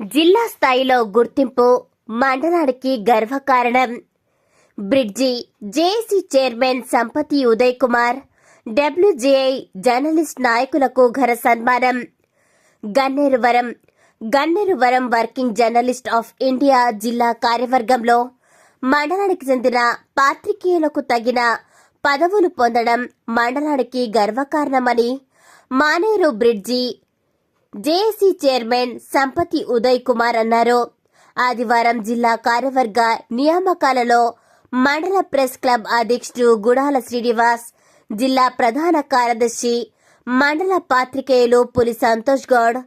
జిల్లా స్థాయిలో గుర్తింపు మండలానికి గర్వకారణం. Bridge JAC chairman Sampathi Uday Kumar WJI journalist నాయకులకు ఘన సన్మానం. Ganneruvaram Ganneruvaram working journalist of India జిల్లా కార్యవర్గంలో మండలానికి చెందిన పాత్రికేయులకు తగిన పదవులు పొందడం మండలానికి గర్వకారణమని Maneru bridge JAC chairman Sampathi Uday Kumar అన్నారు. ఆదివారం జిల్లా కార్యవర్గ నియామకాలలో మండల ప్రెస్ క్లబ్ అధ్యక్షుడు గుడాల శ్రీనివాస్ జిల్లా ప్రధాన కార్యదర్శి మండల పాత్రికేయులు పులి సంతోష్ గౌడ్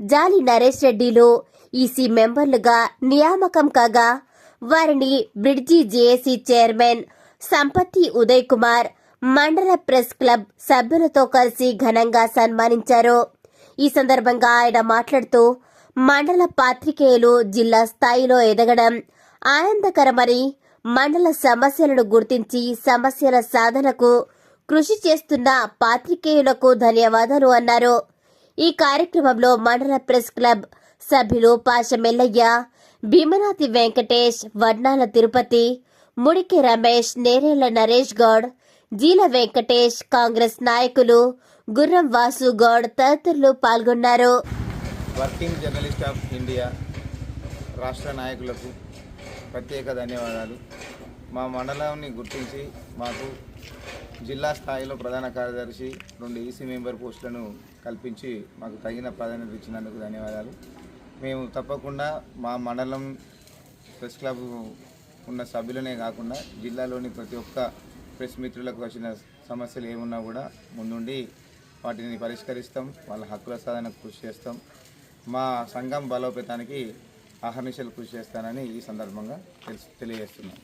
జాలి నరేష్ రెడ్డిలు ఈసీ మెంబర్లుగా నియామకం కాగా వారిని బ్రిడ్జి జేఏసీ చైర్మన్ సంపత్తి ఉదయ్ కుమార్ మండల ప్రెస్ క్లబ్ సభ్యులతో కలిసి ఘనంగా సన్మానించారు. ఈ సందర్భంగా ఆయన మాట్లాడుతూ మండల పాత్రికేయులు జిల్లా స్థాయిలో ఎదగడం ఆనందకరమని మండల సమస్యలను గుర్తించి సమస్యల సాధనకు కృషి చేస్తున్న పాత్రికేయులకు ధన్యవాదాలు అన్నారు. ఈ కార్యక్రమంలో మండల ప్రెస్ క్లబ్ సభ్యులు పాషమెల్లయ్య భీమనాథి వెంకటేష్ వడ్నాల తిరుపతి ముడికి రమేష్ నేరేళ్ళ నరేష్ గౌడ్ జీల వెంకటేష్ కాంగ్రెస్ నాయకులు గుర్రం వాసు గౌడ్ తదితరులు పాల్గొన్నారు. వర్కింగ్ జర్నలిస్ట్ ఆఫ్ ఇండియా రాష్ట్ర నాయకులకు ప్రత్యేక ధన్యవాదాలు. మా మండలాన్ని గుర్తించి మాకు జిల్లా స్థాయిలో ప్రధాన కార్యదర్శి రెండు ఈసీ మెంబర్ పోస్టులను కల్పించి మాకు తగిన ప్రాధాన్యత ఇచ్చినందుకు ధన్యవాదాలు. మేము తప్పకుండా మా మండలం ప్రెస్ క్లబ్ ఉన్న సభ్యులనే కాకుండా జిల్లాలోని ప్రతి ఒక్క ప్రెస్ మిత్రులకు వచ్చిన సమస్యలు ఏమున్నా కూడా ముందుండి వాటిని పరిష్కరిస్తాం వాళ్ళ హక్కుల సాధనకు కృషి చేస్తాం. మా సంఘం బలోపేతానికి అహర్నిశలు కృషి చేస్తానని ఈ సందర్భంగా తెలుసు తెలియజేస్తున్నాం.